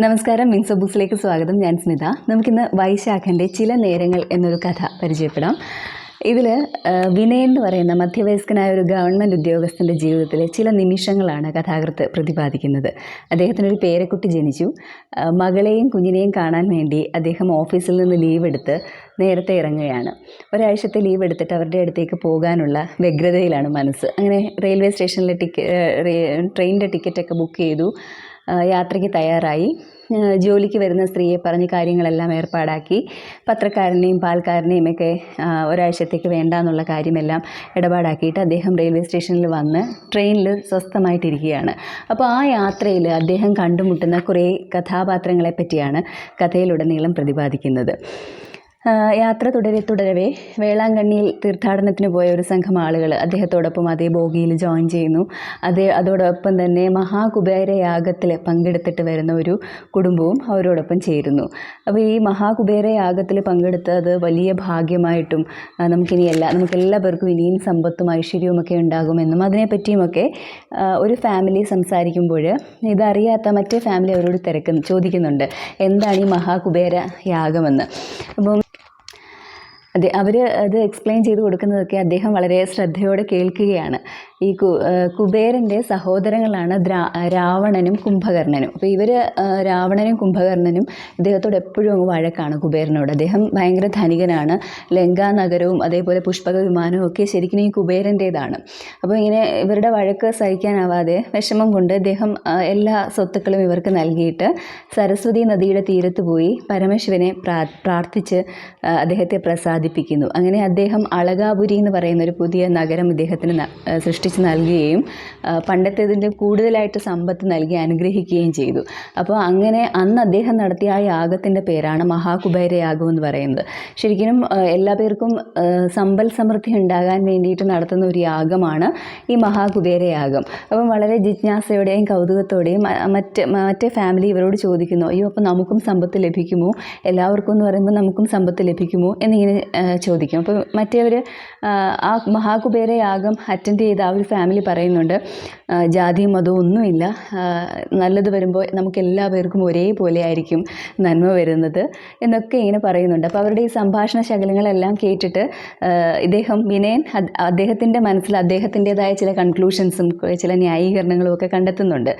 നമസ്കാരം മിൻസോ ബുക്സിലേക്ക് സ്വാഗതം. ഞാൻ സ്മിത. നമുക്കിന്ന് വൈശാഖന്റെ ചില നേരങ്ങൾ എന്നൊരു കഥ പരിചയപ്പെടാം. ഇതിൽ വിനയൻ എന്ന് പറയുന്ന മധ്യവയസ്കനായ ഒരു ഗവൺമെന്റ് ഉദ്യോഗസ്ഥന്റെ ജീവിതത്തിലെ ചില നിമിഷങ്ങളാണ് കഥാകൃത്ത് പ്രതിപാദിക്കുന്നത്. അദ്ദേഹത്തിനൊരു പേരക്കുട്ടി ജനിച്ചു. മകളെയും കുഞ്ഞിനെയും കാണാൻ വേണ്ടി അദ്ദേഹം ഓഫീസിൽ നിന്ന് ലീവ് എടുത്ത് നേരത്തെ ഇറങ്ങുകയാണ്. ഒരാഴ്ചത്തെ ലീവ് എടുത്തിട്ട് അവരുടെ അടുത്തേക്ക് പോകാനുള്ള വ്യഗ്രതയിലാണ് മനസ്സ്. അങ്ങനെ റെയിൽവേ സ്റ്റേഷനിലെ ടിക്ക ട്രെയിനിന്റെ ടിക്കറ്റൊക്കെ ബുക്ക് ചെയ്തു. യാത്രയ്ക്ക് തയ്യാറായി. ജോലിക്ക് വരുന്ന സ്ത്രീയെ പറഞ്ഞ് കാര്യങ്ങളെല്ലാം ഏർപ്പാടാക്കി. പത്രക്കാരനെയും പാൽക്കാരനെയും ഒക്കെ ഒരാഴ്ചത്തേക്ക് വേണ്ട എന്നുള്ള കാര്യമെല്ലാം ഇടപാടാക്കിയിട്ട് അദ്ദേഹം റെയിൽവേ സ്റ്റേഷനിൽ വന്ന് ട്രെയിനിൽ സ്വസ്ഥമായിട്ടിരിക്കുകയാണ്. അപ്പോൾ ആ യാത്രയിൽ അദ്ദേഹം കണ്ടുമുട്ടുന്ന കുറേ കഥാപാത്രങ്ങളെ പറ്റിയാണ് കഥയിലുടനീളം പ്രതിപാദിക്കുന്നത്. യാത്ര തുടരെ തുടരവേ. വേളാങ്കണ്ണിയിൽ തീർത്ഥാടനത്തിന് പോയ ഒരു സംഘം ആളുകൾ അദ്ദേഹത്തോടൊപ്പം അതേ ബോഗിയിൽ ജോയിൻ ചെയ്യുന്നു. അതേ അതോടൊപ്പം തന്നെ മഹാകുബേര യാഗത്തിൽ പങ്കെടുത്തിട്ട് വരുന്ന ഒരു കുടുംബവും അവരോടൊപ്പം ചേരുന്നു. അപ്പോൾ ഈ മഹാകുബേര യാഗത്തിൽ പങ്കെടുത്തത് വലിയ ഭാഗ്യമായിട്ടും നമുക്കിനി എല്ലാ നമുക്ക് എല്ലാവർക്കും ഇനിയും സമ്പത്തും ഐശ്വര്യവും ഒക്കെ ഉണ്ടാകുമെന്നും അതിനെപ്പറ്റിയുമൊക്കെ ഒരു ഫാമിലി സംസാരിക്കുമ്പോൾ ഇതറിയാത്ത മറ്റേ ഫാമിലി അവരോട് തിരക്കുന്നു ചോദിക്കുന്നുണ്ട് എന്താണ് ഈ മഹാകുബേര യാഗമെന്ന്? അപ്പം അതെ അവർ അത് എക്സ്പ്ലെയിൻ ചെയ്ത് കൊടുക്കുന്നതൊക്കെ അദ്ദേഹം വളരെ ശ്രദ്ധയോടെ കേൾക്കുകയാണ്. ഈ കു കുബേരന്റെ സഹോദരങ്ങളാണ് ദ്രാ രാവണനും കുംഭകർണനും. അപ്പോൾ ഇവർ രാവണനും കുംഭകർണനും ഇദ്ദേഹത്തോട് എപ്പോഴും അങ്ങ് വഴക്കാണ് കുബേരനോട്. അദ്ദേഹം ഭയങ്കര ധനികനാണ്. ലങ്കാ നഗരവും അതേപോലെ പുഷ്പക വിമാനവും ഒക്കെ ശരിക്കും ഈ കുബേരന്റേതാണ് അപ്പോൾ ഇങ്ങനെ ഇവരുടെ വഴക്ക് സഹിക്കാനാവാതെ വിഷമം കൊണ്ട് അദ്ദേഹം എല്ലാ സ്വത്തുക്കളും ഇവർക്ക് നൽകിയിട്ട് സരസ്വതി നദിയുടെ തീരത്ത് പോയി പരമശിവനെ പ്രാ പ്രാർത്ഥിച്ച് അദ്ദേഹത്തെ അദ്ദേഹത്തെ പ്രസാദിപ്പിക്കുന്നു അങ്ങനെ അദ്ദേഹം അളകാപുരി എന്ന് പറയുന്ന ഒരു പുതിയ നഗരം ഇദ്ദേഹത്തിന് സൃഷ്ടിച്ചു നൽകുകയും പണ്ടത്തേതിന്റെ കൂടുതലായിട്ട് സമ്പത്ത് നൽകി അനുഗ്രഹിക്കുകയും ചെയ്തു. അപ്പോൾ അങ്ങനെ അന്ന് അദ്ദേഹം നടത്തിയ ആ യാഗത്തിന്റെ പേരാണ് മഹാകുബേര യാഗം എന്ന് പറയുന്നത്. ശരിക്കും എല്ലാ പേർക്കും സമ്പൽ സമൃദ്ധി ഉണ്ടാകാൻ വേണ്ടിയിട്ട് നടത്തുന്ന ഒരു യാഗമാണ് ഈ മഹാകുബേര യാഗം അപ്പം വളരെ ജിജ്ഞാസയോടെയും കൗതുകത്തോടെയും മറ്റ് മറ്റേ ഫാമിലി ഇവരോട് ചോദിക്കുന്നു അയ്യോ അപ്പോൾ നമുക്കും സമ്പത്ത് ലഭിക്കുമോ? എല്ലാവർക്കും എന്ന് പറയുമ്പോൾ നമുക്കും സമ്പത്ത് ലഭിക്കുമോ? എന്നിങ്ങനെ ചോദിക്കും. അപ്പോൾ മറ്റേവർ ആ മഹാകുബേര യാഗം അറ്റൻഡ് ചെയ്ത ആ ഒരു ഫാമിലി പറയുന്നുണ്ട് ജാതിയും മതവും ഒന്നുമില്ല നല്ലത് വരുമ്പോൾ നമുക്ക് എല്ലാവർക്കും ഒരേപോലെ ആയിരിക്കും നന്മ വരുന്നത് എന്നൊക്കെ ഇങ്ങനെ പറയുന്നുണ്ട്. അപ്പോൾ അവരുടെ ഈ സംഭാഷണ ശകലങ്ങളെല്ലാം കേട്ടിട്ട് ഇദ്ദേഹം വിനയൻ അദ്- അദ്ദേഹത്തിന്റെ മനസ്സിൽ അദ്ദേഹത്തിന്റെതായ ചില കൺക്ലൂഷൻസും ചില ന്യായീകരണങ്ങളും ഒക്കെ കണ്ടെത്തുന്നുണ്ട്.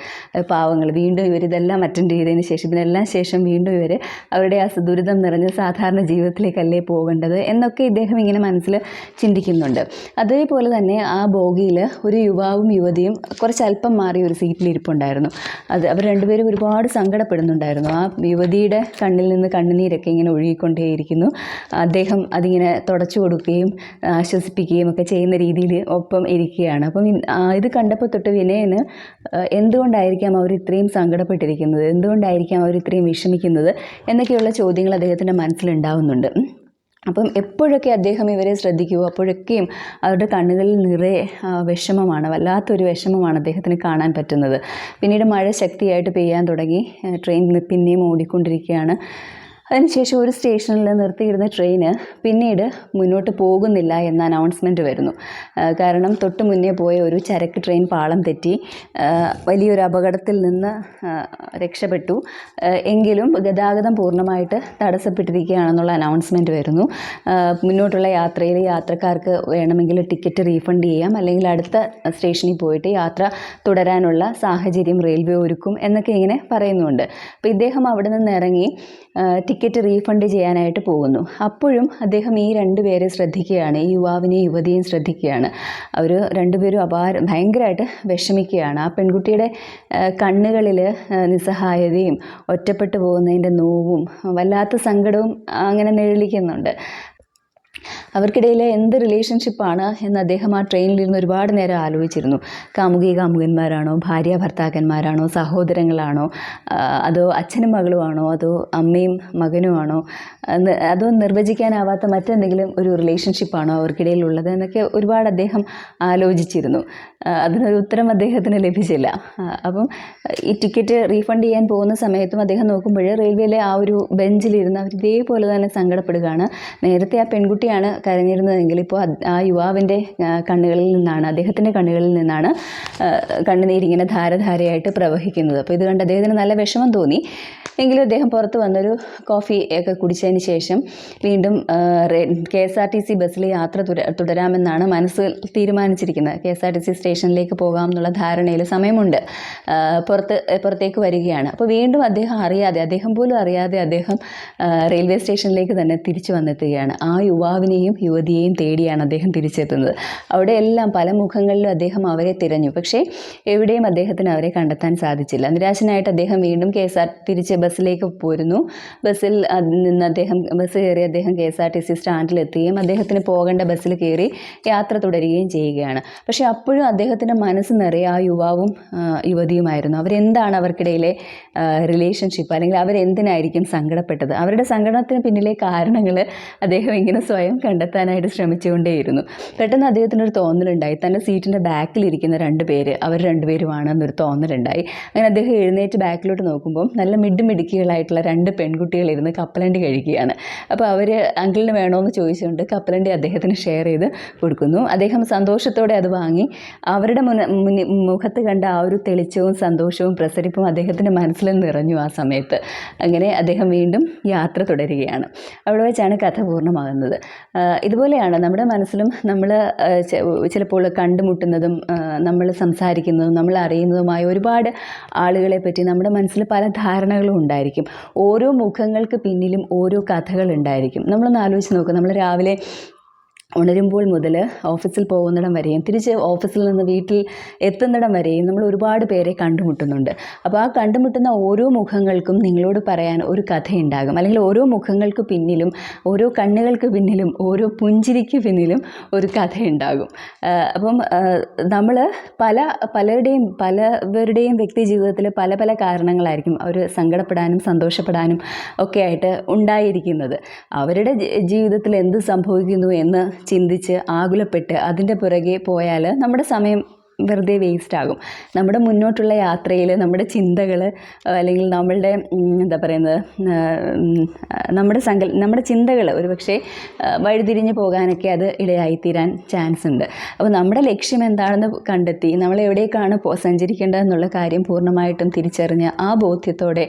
പാവങ്ങൾ വീണ്ടും ഇവർ ഇതെല്ലാം അറ്റൻഡ് ചെയ്തതിന് ശേഷം ഇതിനെല്ലാം ശേഷം വീണ്ടും ഇവർ അവരുടെ ആ ദുരിതം നിറഞ്ഞ സാധാരണ ജീവിതത്തിലേക്കല്ലേ പോകേണ്ടത് എന്നൊക്കെ ഇദ്ദേഹം ഇങ്ങനെ മനസ്സിൽ ചിന്തിക്കുന്നുണ്ട്. അതേപോലെ തന്നെ ആ ബോഗിയിൽ ഒരു യുവാവും യുവതിയും കുറച്ച് അല്പം മാറി ഒരു സീറ്റിൽ ഇരിപ്പുണ്ടായിരുന്നു. അത് അവർ രണ്ടുപേരും ഒരുപാട് സങ്കടപ്പെടുന്നുണ്ടായിരുന്നു. ആ യുവതിയുടെ കണ്ണിൽ നിന്ന് കണ്ണുനീരൊക്കെ ഇങ്ങനെ ഒഴുകിക്കൊണ്ടേയിരിക്കുന്നു. അദ്ദേഹം അതിങ്ങനെ തുടച്ചു കൊടുക്കുകയും ആശ്വസിപ്പിക്കുകയും ഒക്കെ ചെയ്യുന്ന രീതിയിൽ ഒപ്പം ഇരിക്കുകയാണ്. അപ്പം ഇത് കണ്ടപ്പോൾ തൊട്ട് വിനയന് എന്തുകൊണ്ടായിരിക്കാം അവർ ഇത്രയും സങ്കടപ്പെട്ടിരിക്കുന്നത്? എന്തുകൊണ്ടായിരിക്കാം അവർ ഇത്രയും വിഷമിക്കുന്നത്? എന്നൊക്കെയുള്ള ചോദ്യങ്ങൾ അദ്ദേഹത്തിന്റെ മനസ്സിലുണ്ടാവുന്നുണ്ട്. അപ്പം എപ്പോഴൊക്കെ അദ്ദേഹം ഇവരെ ശ്രദ്ധിക്കുമോ അപ്പോഴൊക്കെയും അവരുടെ കണ്ണുകളിൽ നിറയെ വിഷമമാണ് വല്ലാത്തൊരു വിഷമമാണ് അദ്ദേഹത്തിന് കാണാൻ പറ്റുന്നത്. പിന്നീട് മഴ ശക്തിയായിട്ട് പെയ്യാൻ തുടങ്ങി. ട്രെയിൻ പിന്നെയും ഓടിക്കൊണ്ടിരിക്കുകയാണ്. അതിനുശേഷം ഒരു സ്റ്റേഷനിൽ നിർത്തിയിരുന്ന ട്രെയിന് പിന്നീട് മുന്നോട്ട് പോകുന്നില്ല എന്ന അനൗൺസ്മെന്റ് വരുന്നു. കാരണം തൊട്ട് മുന്നേ പോയ ഒരു ചരക്ക് ട്രെയിൻ പാളം തെറ്റി വലിയൊരു അപകടത്തിൽ നിന്ന് രക്ഷപ്പെട്ടു. എങ്കിലും ഗതാഗതം പൂർണമായിട്ട് തടസ്സപ്പെട്ടിരിക്കുകയാണെന്നുള്ള അനൗൺസ്മെന്റ് വരുന്നു. മുന്നോട്ടുള്ള യാത്രയിൽ യാത്രക്കാർക്ക് വേണമെങ്കിൽ ടിക്കറ്റ് റീഫണ്ട് ചെയ്യാം അല്ലെങ്കിൽ അടുത്ത സ്റ്റേഷനിൽ പോയിട്ട് യാത്ര തുടരാനുള്ള സാഹചര്യം റെയിൽവേ ഒരുക്കും എന്നൊക്കെ ഇങ്ങനെ പറയുന്നുണ്ട്. അപ്പോൾ ഇദ്ദേഹം അവിടെ നിന്ന് ഇറങ്ങി ടിക്കറ്റ് റീഫണ്ട് ചെയ്യാനായിട്ട് പോകുന്നു. അപ്പോഴും അദ്ദേഹം ഈ രണ്ടുപേരെ ശ്രദ്ധിക്കുകയാണ്. ഈ യുവാവിനെയും യുവതിയെയും ശ്രദ്ധിക്കുകയാണ്. അവർ രണ്ടുപേരും അപാര ഭയങ്കരമായിട്ട് വിഷമിക്കുകയാണ്. ആ പെൺകുട്ടിയുടെ കണ്ണുകളിൽ നിസ്സഹായതയും ഒറ്റപ്പെട്ടു പോകുന്നതിന്റെ നോവും വല്ലാത്ത സങ്കടവും അങ്ങനെ നിഴലിക്കുന്നുണ്ട്. അവർക്കിടയിൽ എന്ത് റിലേഷൻഷിപ്പാണ് എന്ന് അദ്ദേഹം ആ ട്രെയിനിലിരുന്ന് ഒരുപാട് നേരം ആലോചിച്ചിരുന്നു. കാമുകി കാമുകന്മാരാണോ? ഭാര്യ ഭർത്താക്കന്മാരാണോ? സഹോദരങ്ങളാണോ? അതോ അച്ഛനും മകളുമാണോ? അതോ അമ്മയും മകനുമാണോ? അതോ നിർവചിക്കാനാവാത്ത മറ്റെന്തെങ്കിലും ഒരു റിലേഷൻഷിപ്പാണോ അവർക്കിടയിൽ ഉള്ളത് എന്നൊക്കെ ഒരുപാട് അദ്ദേഹം ആലോചിച്ചിരുന്നു. അതിനൊരു ഉത്തരം അദ്ദേഹത്തിന് ലഭിച്ചില്ല. അപ്പം ഈ ടിക്കറ്റ് റീഫണ്ട് ചെയ്യാൻ പോകുന്ന സമയത്തും അദ്ദേഹം നോക്കുമ്പോൾ റെയിൽവേയിലെ ആ ഒരു ബെഞ്ചിലിരുന്ന് അവർ ഇതേപോലെ തന്നെ സങ്കടപ്പെടുകയാണ്. നേരത്തെ ആ പെൺകുട്ടിയാണ് കരഞ്ഞിരുന്നതെങ്കിൽ ഇപ്പോൾ ആ യുവാവിന്റെ കണ്ണുകളിൽ നിന്നാണ് അദ്ദേഹത്തിന്റെ കണ്ണുകളിൽ നിന്നാണ് കണ്ണുനീരിങ്ങനെ ധാരധാരയായിട്ട് പ്രവഹിക്കുന്നത്. അപ്പോൾ ഇത് കണ്ട് അദ്ദേഹത്തിന് നല്ല വിഷമം തോന്നി. എങ്കിലും അദ്ദേഹം പുറത്ത് വന്നൊരു കോഫി ഒക്കെ കുടിച്ചതിന് ശേഷം വീണ്ടും K S R T C ബസ്സിൽ യാത്ര തുട- തുടരാമെന്നാണ് മനസ്സ് തീരുമാനിച്ചിരിക്കുന്നത്. K S R T C സ്റ്റേഷനിലേക്ക് പോകാം എന്നുള്ള ധാരണയിൽ സമയമുണ്ട്. പുറത്ത് പുറത്തേക്ക് വരികയാണ്. അപ്പോൾ വീണ്ടും അദ്ദേഹം അറിയാതെ അദ്ദേഹം പോലും അറിയാതെ അദ്ദേഹം റെയിൽവേ സ്റ്റേഷനിലേക്ക് തന്നെ തിരിച്ചു വന്നെത്തുകയാണ്. ആ യുവാവിനെയും യുവതിയെയും തേടിയാണ് അദ്ദേഹം തിരിച്ചെത്തുന്നത്. അവിടെ എല്ലാം പല മുഖങ്ങളിലും അദ്ദേഹം അവരെ തിരഞ്ഞു. പക്ഷേ എവിടെയും അദ്ദേഹത്തിന് അവരെ കണ്ടെത്താൻ സാധിച്ചില്ല. നിരാശനായിട്ട് അദ്ദേഹം വീണ്ടും കെ എസ് ആർ തിരിച്ച് ബസ്സിലേക്ക് പോരുന്നു. ബസ്സിൽ നിന്ന് അദ്ദേഹം ബസ് കയറി അദ്ദേഹം K S R T C സ്റ്റാൻഡിലെത്തുകയും അദ്ദേഹത്തിന് പോകേണ്ട ബസ്സിൽ കയറി യാത്ര തുടരുകയും ചെയ്യുകയാണ്. പക്ഷേ അപ്പോഴും അദ്ദേഹത്തിന്റെ മനസ്സ് നിറയെ ആ യുവാവും യുവതിയുമായിരുന്നു. അവരെന്താണ് അവർക്കിടയിലെ റിലേഷൻഷിപ്പ് അല്ലെങ്കിൽ അവരെന്തിനായിരിക്കും സങ്കടപ്പെട്ടത്? അവരുടെ സങ്കടത്തിന് പിന്നിലെ കാരണങ്ങൾ അദ്ദേഹം ഇങ്ങനെ സ്വയം കണ്ടെത്താനായിട്ട് ശ്രമിച്ചുകൊണ്ടേയിരുന്നു. പെട്ടെന്ന് അദ്ദേഹത്തിനൊരു തോന്നലുണ്ടായി. തന്റെ സീറ്റിന്റെ ബാക്കിലിരിക്കുന്ന രണ്ട് പേര് അവർ രണ്ടുപേരുമാണ് എന്നൊരു തോന്നലുണ്ടായി. അങ്ങനെ അദ്ദേഹം എഴുന്നേറ്റ് ബാക്കിലോട്ട് നോക്കുമ്പോൾ നല്ല മിഡ് മിടുക്കികളായിട്ടുള്ള രണ്ട് പെൺകുട്ടികൾ ഇരുന്ന് കപ്പലണ്ടി കഴിക്കുകയാണ്. അപ്പോൾ അവർ അങ്കിളിന് വേണമെന്ന് ചോദിച്ചുകൊണ്ട് കപ്പലണ്ടി അദ്ദേഹത്തിന് ഷെയർ ചെയ്ത് കൊടുക്കുന്നു. അദ്ദേഹം സന്തോഷത്തോടെ അത് വാങ്ങി. അവരുടെ മുഖത്ത് കണ്ട ആ ഒരു തെളിച്ചവും സന്തോഷവും പ്രസരിപ്പും അദ്ദേഹത്തിന്റെ മനസ്സിൽ നിറഞ്ഞു ആ സമയത്ത്. അങ്ങനെ അദ്ദേഹം വീണ്ടും യാത്ര തുടരുകയാണ്. അവിടെ വെച്ചാണ് കഥ പൂർണമാകുന്നത്. ഇതുപോലെയാണ് നമ്മുടെ മനസ്സിലും നമ്മൾ ചിലപ്പോൾ കണ്ടുമുട്ടുന്നതും നമ്മൾ സംസാരിക്കുന്നതും നമ്മൾ അറിയുന്നതുമായ ഒരുപാട് ആളുകളെ പറ്റി നമ്മുടെ മനസ്സിൽ പല ധാരണകളും ഉണ്ടായിരിക്കും. ഓരോ മുഖങ്ങൾക്ക് പിന്നിലും ഓരോ കഥകൾ ഉണ്ടായിരിക്കും. നമ്മളൊന്ന് ആലോചിച്ച് നോക്കുക നമ്മൾ രാവിലെ ഉണരുമ്പോൾ മുതൽ ഓഫീസിൽ പോകുന്നിടം വരെയും തിരിച്ച് ഓഫീസിൽ നിന്ന് വീട്ടിൽ എത്തുന്നിടം വരെയും നമ്മൾ ഒരുപാട് പേരെ കണ്ടുമുട്ടുന്നുണ്ട്. അപ്പോൾ ആ കണ്ടുമുട്ടുന്ന ഓരോ മുഖങ്ങൾക്കും നിങ്ങളോട് പറയാൻ ഒരു കഥയുണ്ടാകും. അല്ലെങ്കിൽ ഓരോ മുഖങ്ങൾക്ക് പിന്നിലും ഓരോ കണ്ണുകൾക്ക് പിന്നിലും ഓരോ പുഞ്ചിരിക്ക് പിന്നിലും ഒരു കഥയുണ്ടാകും. അപ്പം നമ്മൾ പല പലരുടെയും പലവരുടെയും വ്യക്തി ജീവിതത്തിൽ പല പല കാരണങ്ങളായിരിക്കും അവർ സങ്കടപ്പെടാനും സന്തോഷപ്പെടാനും ഒക്കെ ആയിട്ട് ഉണ്ടായിരിക്കുന്നത്. അവരുടെ ജീവിതത്തിൽ എന്ത് സംഭവിക്കുന്നു എന്ന് ചിന്തിച്ച് ആകുലപ്പെട്ട് അതിന്റെ പുറകെ പോയാൽ നമ്മുടെ സമയം വെറുതെ വേസ്റ്റ് ആകും. നമ്മുടെ മുന്നോട്ടുള്ള യാത്രയിൽ നമ്മുടെ ചിന്തകൾ അല്ലെങ്കിൽ നമ്മളുടെ എന്താ പറയുന്നത് നമ്മുടെ സങ്കൽ നമ്മുടെ ചിന്തകൾ ഒരു പക്ഷേ വഴിതിരിഞ്ഞ് പോകാനൊക്കെ അത് ഇടയായിത്തീരാൻ ചാൻസ് ഉണ്ട്. അപ്പോൾ നമ്മുടെ ലക്ഷ്യം എന്താണെന്ന് കണ്ടെത്തി നമ്മൾ എവിടേക്കാണ് സഞ്ചരിക്കേണ്ടതെന്നുള്ള കാര്യം പൂർണമായിട്ടും തിരിച്ചറിഞ്ഞ് ആ ബോധ്യത്തോടെ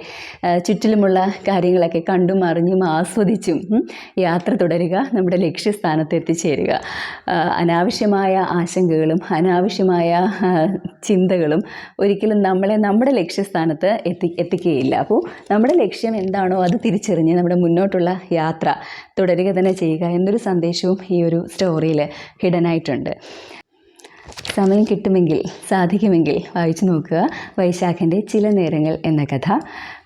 ചുറ്റിലുമുള്ള കാര്യങ്ങളൊക്കെ കണ്ടും അറിഞ്ഞും ആസ്വദിച്ചും യാത്ര തുടരുക നമ്മുടെ ലക്ഷ്യസ്ഥാനത്ത് എത്തിച്ചേരുക. അനാവശ്യമായ ആശങ്കകളും അനാവശ്യമായ ചിന്തകളും ഒരിക്കലും നമ്മളെ നമ്മുടെ ലക്ഷ്യസ്ഥാനത്ത് എത്തി എത്തിക്കുകയില്ല. അപ്പോൾ നമ്മുടെ ലക്ഷ്യം എന്താണോ അത് തിരിച്ചറിഞ്ഞ് നമ്മുടെ മുന്നോട്ടുള്ള യാത്ര തുടരുക തന്നെ ചെയ്യുക എന്നൊരു സന്ദേശവും ഈ ഒരു സ്റ്റോറിയിൽ ഹിഡനായിട്ടുണ്ട്. സമയം കിട്ടുമെങ്കിൽ സാധിക്കുമെങ്കിൽ വായിച്ചു നോക്കുക. വൈശാഖന്റെ ചില നേരങ്ങൾ എന്ന കഥ.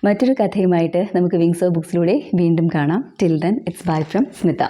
മറ്റൊരു കഥയുമായിട്ട് നമുക്ക് വിങ്സ് ഓഫ് ബുക്സിലൂടെ വീണ്ടും കാണാം. Till then it's bye from Smitha